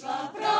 Шла правда.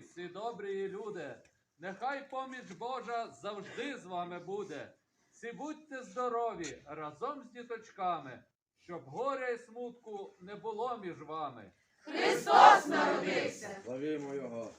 всі добрі люди, нехай поміч Божа завжди з вами буде. Всі будьте здорові разом з діточками, щоб горя і смутку не було між вами. Христос народився! Славімо Його!